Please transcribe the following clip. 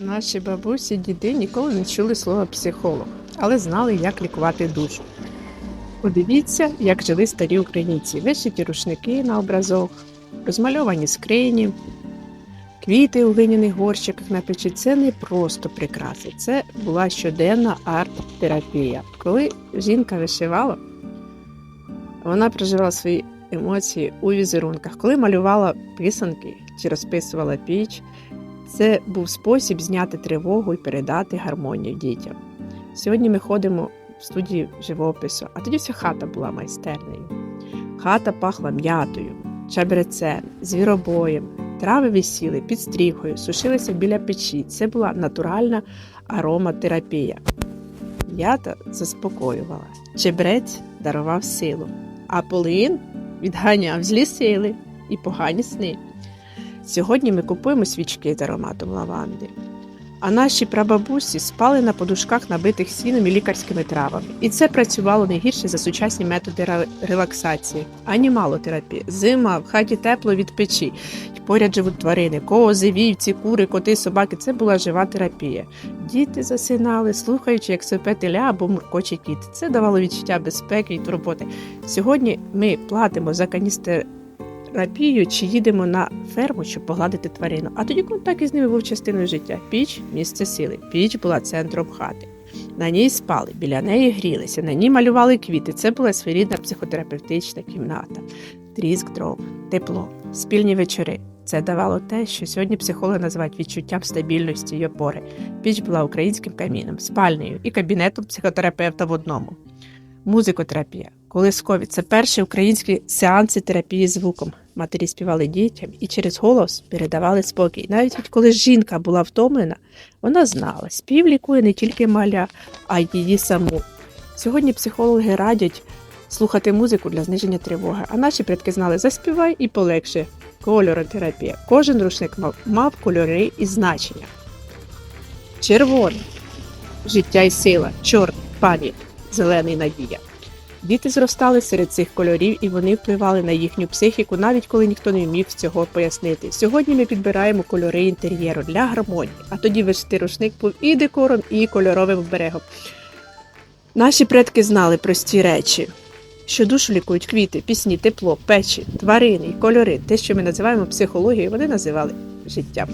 Наші бабусі, діди ніколи не чули слова психолог, але знали, як лікувати душу. Подивіться, як жили старі українці: вишиті рушники на образок, розмальовані скрині, квіти у глиняних горщиках на печі. Це не просто прикраси, це була щоденна арт-терапія. Коли жінка вишивала, вона проживала свої емоції у візерунках. Коли малювала писанки чи розписувала піч, це був спосіб зняти тривогу і передати гармонію дітям. Сьогодні ми ходимо в студії живопису, а тоді вся хата була майстернею. Хата пахла м'ятою, чабрецем, звіробоєм, трави висіли під стріхою, сушилися біля печі. Це була натуральна ароматерапія. М'ята заспокоювала, чебрець дарував силу, а полин відганяв злі сили і погані сни. Сьогодні ми купуємо свічки з ароматом лаванди. А наші прабабусі спали на подушках, набитих сіном і лікарськими травами. І це працювало не гірше за сучасні методи релаксації, ані малотерапії. Зима, в хаті тепло від печі. І поряд живуть тварини, кози, вівці, кури, коти, собаки. Це була жива терапія. Діти засинали, слухаючи, як сопе теля або муркоче кіт. Це давало відчуття безпеки і турботи. Сьогодні ми платимо за каністер терапію чи їдемо на ферму, щоб погладити тварину. А тоді контакт із ними був частиною життя. Піч місце сили. Піч була центром хати. На ній спали, біля неї грілися, на ній малювали квіти. Це була своєрідна психотерапевтична кімната, тріск дров, тепло, спільні вечори. Це давало те, що сьогодні психологи називають відчуттям стабільності й опори. Піч була українським каміном, спальнею і кабінетом психотерапевта в одному. Музикотерапія. Колискові це перші українські сеанси терапії звуком. Матері співали дітям і через голос передавали спокій. Навіть коли жінка була втомлена, вона знала, спів лікує не тільки маля, а й її саму. Сьогодні психологи радять слухати музику для зниження тривоги, а наші предки знали заспівай і полегше. Кольоротерапія. Кожен рушник мав, мав кольори і значення. Червоний життя і сила, чорний пам'ять, зелений надія. Діти зростали серед цих кольорів, і вони впливали на їхню психіку, навіть коли ніхто не вмів цього пояснити. Сьогодні ми підбираємо кольори інтер'єру для гармонії, а тоді вишити рушник був і декором, і кольоровим берегом. Наші предки знали прості речі, що душу лікують квіти, пісні, тепло, печі, тварини і кольори. Те, що ми називаємо психологією, вони називали життям.